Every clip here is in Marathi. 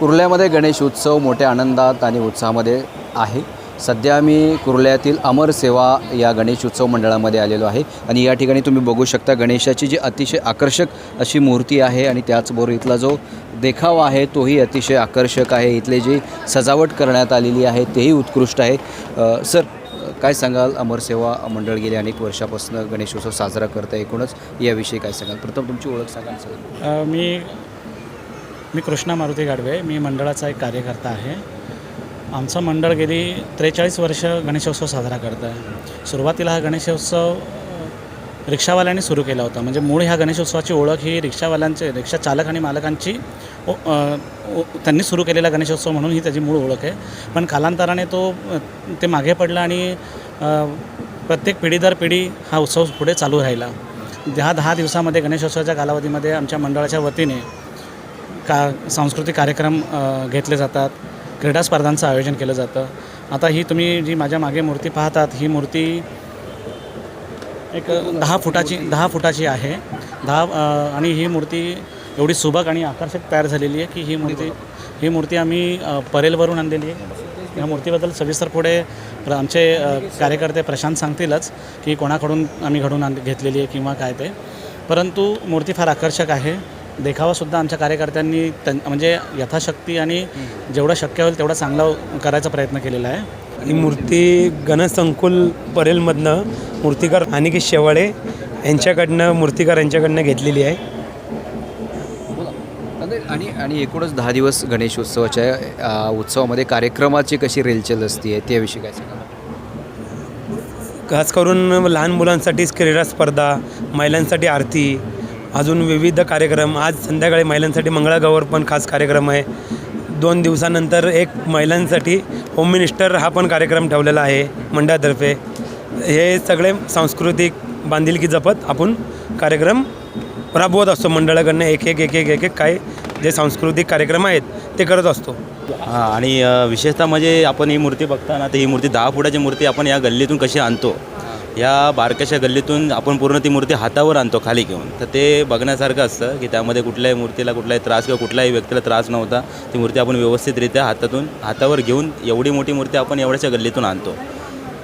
कुर्ल्यामध्ये गणेश उत्सव मोठ्या आनंदात आणि उत्साहामध्ये आहे. सध्या मी कुर्ल्यातील अमर सेवा या गणेश उत्सव मंडळामध्ये आलेलो आहे. आणि या ठिकाणी तुम्ही बघू शकता गणेशाची जी अतिशय आकर्षक अशी मूर्ती आहे आणि त्याचबरोबर इथला जो देखावा आहे तोही अतिशय आकर्षक आहे. इथले जी सजावट करण्यात आलेली आहे तेही उत्कृष्ट आहे. सर काय सांगाल? अमर सेवा मंडळ गेले अनेक वर्षापासून गणेशोत्सव साजरा करतं एकूणच. याविषयी काय सांगाल? प्रथम तुमची ओळख सांगाल सर. मी मी कृष्णा मारुती गाडवे मी मंडळाचा एक कार्यकर्ता आहे. आमचं मंडळ गेली त्रेचाळीस वर्ष गणेशोत्सव साजरा करत आहे. सुरुवातीला हा गणेशोत्सव रिक्षावाल्यांनी सुरू केला होता. म्हणजे मूळ ह्या गणेशोत्सवाची ओळख ही रिक्षावाल्यांचे रिक्षा चालक आणि मालकांची त्यांनी सुरू केलेला गणेशोत्सव म्हणून ही त्याची मूळ ओळख आहे. पण कालांतराने तो ते मागे पडला आणि प्रत्येक पिढी दर पिढी हा उत्सव पुढे चालू राहिला. ह्या दहा दिवसामध्ये गणेशोत्सवाच्या कालावधीमध्ये आमच्या मंडळाच्या वतीने का सांस्कृतिक कार्यक्रम घेतले जातात क्रीडा स्पर्धांचं आयोजन केलं जातं. आता ही तुम्ही जी माझ्या मागे मूर्ती पाहतात ही मूर्ती एक दहा फुटाची दहा फुटाची आहे. दहा आणि ही मूर्ती एवढी सुबक आणि आकर्षक तयार झालेली आहे की ही मूर्ती ही मूर्ती आम्ही परेलवरून आणलेली आहे. या मूर्तीबद्दल सविस्तर पुढे प्र- आमचे कार्यकर्ते प्रशांत सांगतीलच की कोणाकडून आम्ही घडून आण घेतलेली आहे किंवा काय ते. परंतु मूर्ती फार आकर्षक आहे. देखावासुद्धा आमच्या कार्यकर्त्यांनी त्यां म्हणजे यथाशक्ती आणि जेवढं शक्य होईल तेवढा चांगला करायचा प्रयत्न केलेला आहे. ही मूर्ती गणसंकुल परेलमधनं मूर्तिकार अनिकेत शेवाळे यांच्याकडनं मूर्तिकार यांच्याकडनं घेतलेली आहे. आणि आणि एकूणच दहा दिवस गणेश उत्सवाच्या उत्सवामध्ये कार्यक्रमाची कशी रेलचेल असते त्याविषयी काय सांगाल? खास करून लहान मुलांसाठी क्रीडा स्पर्धा महिलांसाठी आरती अजून विविध कार्यक्रम. आज संध्याकाळी महिलांसाठी मंगळागौर पण खास कार्यक्रम आहे. दोन दिवसानंतर एक महिलांसाठी होम मिनिस्टर हा पण कार्यक्रम ठेवलेला आहे मंडळातर्फे. हे सगळे सांस्कृतिक बांधिलकी जपत आपण कार्यक्रम राबवत असतो. मंडळाकडनं एक एक एक एक एक एक काय जे सांस्कृतिक कार्यक्रम आहेत ते करत असतो. हां आणि विशेषतः म्हणजे आपण ही मूर्ती बघताना तर ही मूर्ती दहा फुटाची मूर्ती आपण या गल्लीतून कशी आणतो? या बारकाशा गल्लीतून आपण पूर्ण ती मूर्ती हातावर आणतो खाली घेऊन. तर ते बघण्यासारखं असतं की त्यामध्ये कुठल्याही मूर्तीला कुठलाही त्रास किंवा कुठल्याही व्यक्तीला त्रास नव्हता. ती मूर्ती आपण व्यवस्थितरित्या हातातून हातावर घेऊन एवढी मोठी मूर्ती आपण एवढ्याशा गल्लीतून आणतो.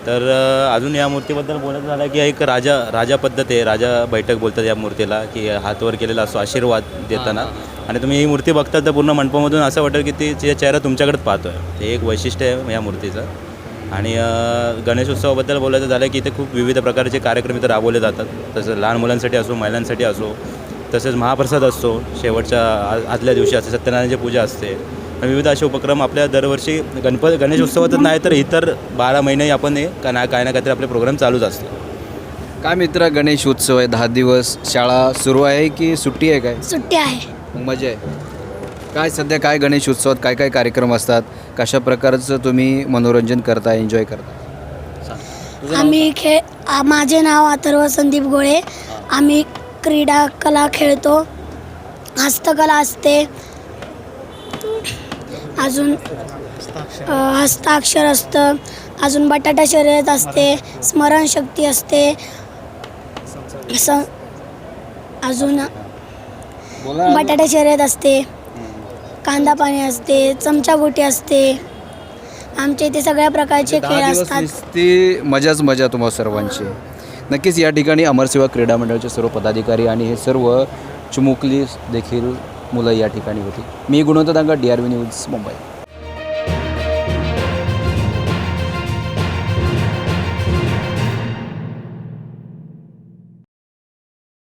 तर अजून या मूर्तीबद्दल बोलायचं झालं की एक राजा राजा पद्धत आहे. राजा बैठक बोलतात या मूर्तीला की हातवर केलेला असतो आशीर्वाद देताना. आणि तुम्ही ही मूर्ती बघता तर पूर्ण मंडपामधून असं वाटेल की ती चेहरा तुमच्याकडेच पाहतो आहे ते एक वैशिष्ट्य आहे या मूर्तीचं. आणि गणेशोत्सवाबद्दल बोलायचं झालं की इथे खूप विविध प्रकारचे कार्यक्रम इथं राबवले जातात. तसं लहान मुलांसाठी असो महिलांसाठी असो तसेच महाप्रसाद असतो. शेवटच्या आ- आदल्या दिवशी असते सत्यनारायणाची पूजा असते. आणि विविध असे उपक्रम आपल्या दरवर्षी गणपत गणेश उत्सवातच नाही तर इतर बारा महिने आपण हे का ना काय ना काहीतरी आपले प्रोग्राम चालूच असतात काय मित्र गणेश उत्सव आहे दहा दिवस शाळा सुरू आहे की सुट्टी आहे काय? सुट्टी आहे. मग मजा आहे. काय सध्या काय गणेश उत्सवात काय काय कार्यक्रम असतात? कशा प्रकारचं तुम्ही मनोरंजन करता एन्जॉय करता? आम्ही खेळ आ- माझे नाव अथर्व संदीप गोळे. आम्ही क्रीडा कला खेळतो. हस्तकला असते. अजून अ, हस्ताक्षर असतं. अजून बटाटा शर्यत असते. स्मरणशक्ती असते. स अजून बटाटा शर्यत असते. कांदा पाणी असते चमचागोटी असते. आमच्या इथे सगळ्या प्रकारचे दहा खेळ दिवस असतात. नुसती मजाच मजा तुम्हा सर्वांची. नक्कीच या ठिकाणी अमरसेवा क्रीडा मंडळाचे सर्व पदाधिकारी आणि हे सर्व चिमुकली देखील मुलं या ठिकाणी होती. मी Gunwant Danga D R V news Mumbai.